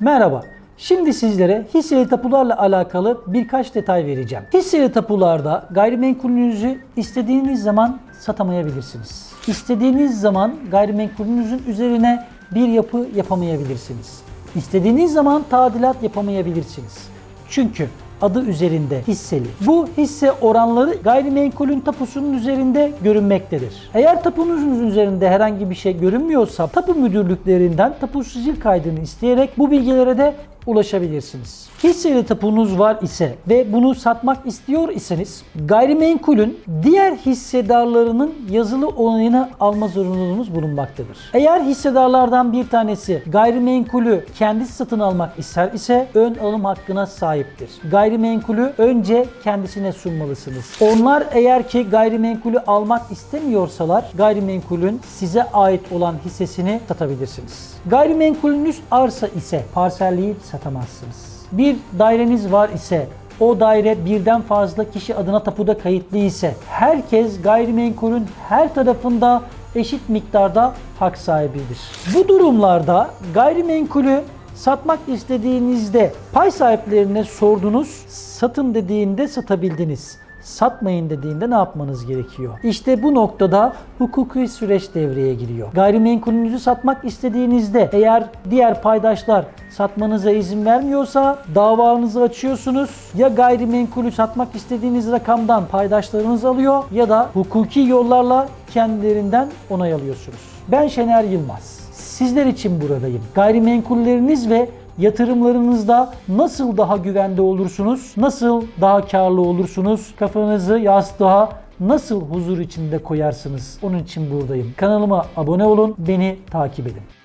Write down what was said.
Merhaba. Şimdi sizlere hisseli tapularla alakalı birkaç detay vereceğim. Hisseli tapularda gayrimenkulünüzü istediğiniz zaman satamayabilirsiniz. İstediğiniz zaman gayrimenkulünüzün üzerine bir yapı yapamayabilirsiniz. İstediğiniz zaman tadilat yapamayabilirsiniz. Çünkü adı üzerinde hisseli. Bu hisse oranları gayrimenkulün tapusunun üzerinde görünmektedir. Eğer tapunuzun üzerinde herhangi bir şey görünmüyorsa tapu müdürlüklerinden tapu sicil kaydını isteyerek bu bilgilere de ulaşabilirsiniz. Hisseli tapunuz var ise ve bunu satmak istiyor iseniz gayrimenkulün diğer hissedarlarının yazılı onayını alma zorunluluğunuz bulunmaktadır. Eğer hissedarlardan bir tanesi gayrimenkulü kendisi satın almak ister ise ön alım hakkına sahiptir. Gayrimenkulü önce kendisine sunmalısınız. Onlar eğer ki gayrimenkulü almak istemiyorsalar gayrimenkulün size ait olan hissesini satabilirsiniz. Gayrimenkulünüz arsa ise parselleyip satamazsınız. Bir daireniz var ise o daire birden fazla kişi adına tapuda kayıtlı ise herkes gayrimenkulün her tarafında eşit miktarda hak sahibidir. Bu durumlarda gayrimenkulü satmak istediğinizde pay sahiplerine sordunuz, satın dediğinde satabildiniz satmayın dediğinde ne yapmanız gerekiyor? İşte bu noktada hukuki süreç devreye giriyor. Gayrimenkulünüzü satmak istediğinizde eğer diğer paydaşlar satmanıza izin vermiyorsa davanızı açıyorsunuz. Ya gayrimenkulü satmak istediğiniz rakamdan paydaşlarınız alıyor ya da hukuki yollarla kendilerinden onay alıyorsunuz. Ben Şener Yılmaz. Sizler için buradayım. Gayrimenkulleriniz ve yatırımlarınızda nasıl daha güvende olursunuz? Nasıl daha karlı olursunuz? Kafanızı yastığa nasıl huzur içinde koyarsınız? Onun için buradayım. Kanalıma abone olun, beni takip edin.